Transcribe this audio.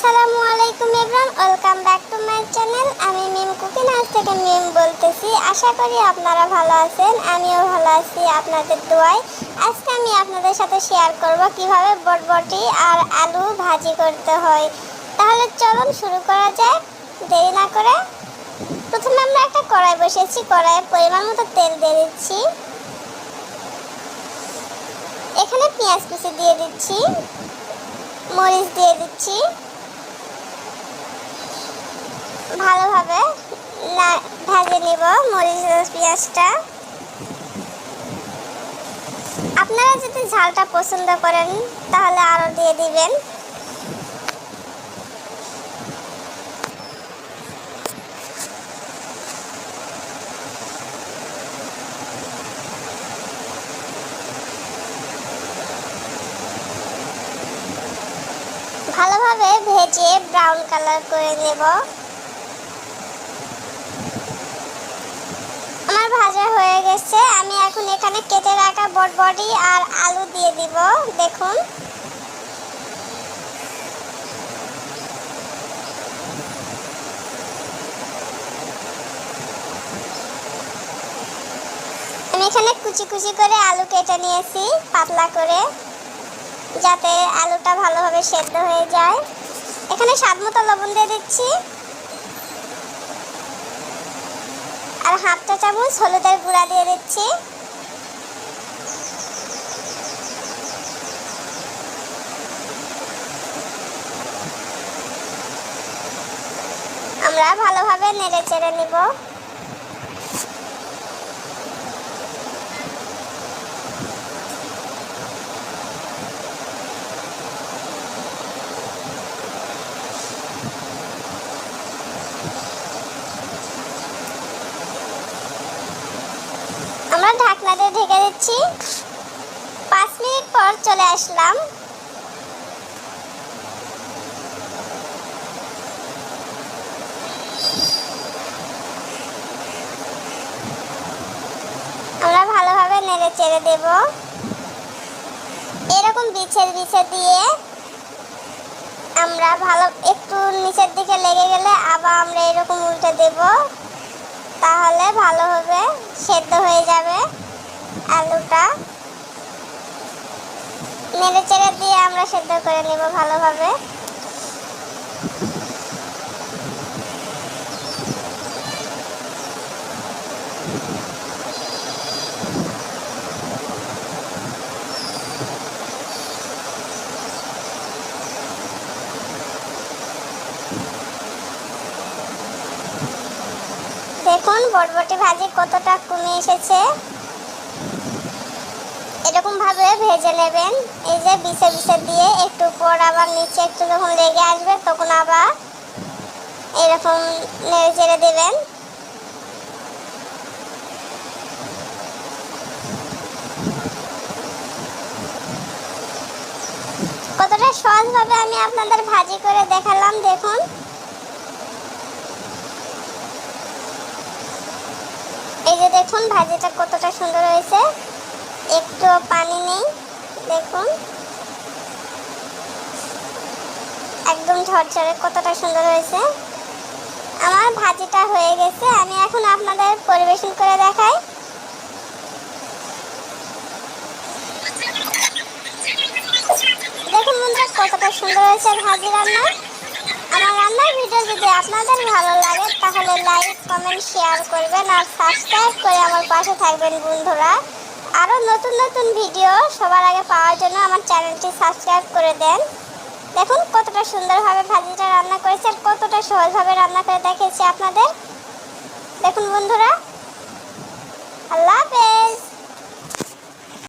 আসসালামু আলাইকুম everyone welcome back to my channel. আমি মিম কুকিং হাউস থেকে মিম বলতেছি। আশা করি আপনারা ভালো আছেন, আমিও ভালো আছি আপনাদের দোয়ায়। আজকে আমি আপনাদের সাথে শেয়ার করব কীভাবে বটবটি আর আলু ভাজি করতে হয়। তাহলে চলুন শুরু করা যাক। দেরি না করে প্রথমে আমরা একটা কড়াই বসিয়েছি। কড়াইয়ে পরিমাণ মতো তেল দিয়ে দিচ্ছি। এখানে পেঁয়াজ কুচি দিয়ে দিচ্ছি। মরিচ দিয়ে দিচ্ছি। ভালোভাবে ভেজে নিব মরিচ পেঁয়াজটা। আপনারা যদি ঝালটা পছন্দ করেন, তাহলে আরও দিয়ে দিবেন। ভালোভাবে ভেজে ব্রাউন কালার করে নেব আমার ভাজা হয়ে গেছে আমি এখন এখানে কেটে রাখা বটবডি আর আলু দিয়ে দিব, দেখুন। আমি এখানে কুচি কুচি করে আলু কেটে নিয়েছি, পাতলা করে, যাতে আলুটা ভালোভাবে সেদ্ধ হয়ে যায়। এখানে স্বাদ মতো লবণ দিয়ে দিচ্ছি। আর হাফ চা চামচ হলুদের গুঁড়া দিয়ে দিচ্ছি। আমরা ভালোভাবে নেড়ে চেড়ে নিব। আমরা ঢাকনা দিয়ে ঢেকে দিচ্ছি। পাঁচ মিনিট পর চলে আসলাম। আমরা ভালোভাবে নেড়ে চেড়ে দেব। এরকম বিছের বিছে দিয়ে আমরা ভালো একটু নিচের দিকে লেগে গেলে আবার আমরা এরকম উল্টে দেবো। তাহলে হয়ে যাবে আলুটা নেড়ে চেড়ে দিয়ে আমরা সেদ্ধ করে নেব ভালোভাবে। দেখুন বটবটি ভাজি কতটা কমে এসেছে। ভাবে ভেজে নেবেন। এই যে বিছে বিছে দিয়ে একটু পর আবার নিচে একটু যখন লেগে আসবে, তখন আবার এরকম নেড়ে চেড়ে দেবেন। কতটা সহজভাবে আমি আপনাদের ভাজি করে দেখালাম, দেখুন। এই যে দেখুন, ভাজিটা কতটা সুন্দর হয়েছে। একটু পানি নেই, দেখুন। একদম ঝরঝরে, কতটা সুন্দর হয়েছে। আমার ভাজিটা হয়ে গেছে, আমি এখন আপনাদের পরিবেশন করে দেখাই। দেখুন বন্ধুরা, কতটা সুন্দর হয়েছে ভাজি রান্না। আমার রান্নার ভিডিও যদি আপনাদের ভালো লাগে, তাহলে লাইক, কমেন্ট শেয়ার করবেন আর সাবস্ক্রাইব করে আমার পাশে থাকবেন বন্ধুরা। আরও নতুন নতুন ভিডিও সবার আগে পাওয়ার জন্য আমার চ্যানেলটি সাবস্ক্রাইব করে দেন। দেখুন কতটা সুন্দরভাবে ভাজিটা রান্না করেছি আর কতটা সহজভাবে রান্না করে দেখেছি আপনাদের। দেখুন বন্ধুরা, আল্লাহ হাফেজ।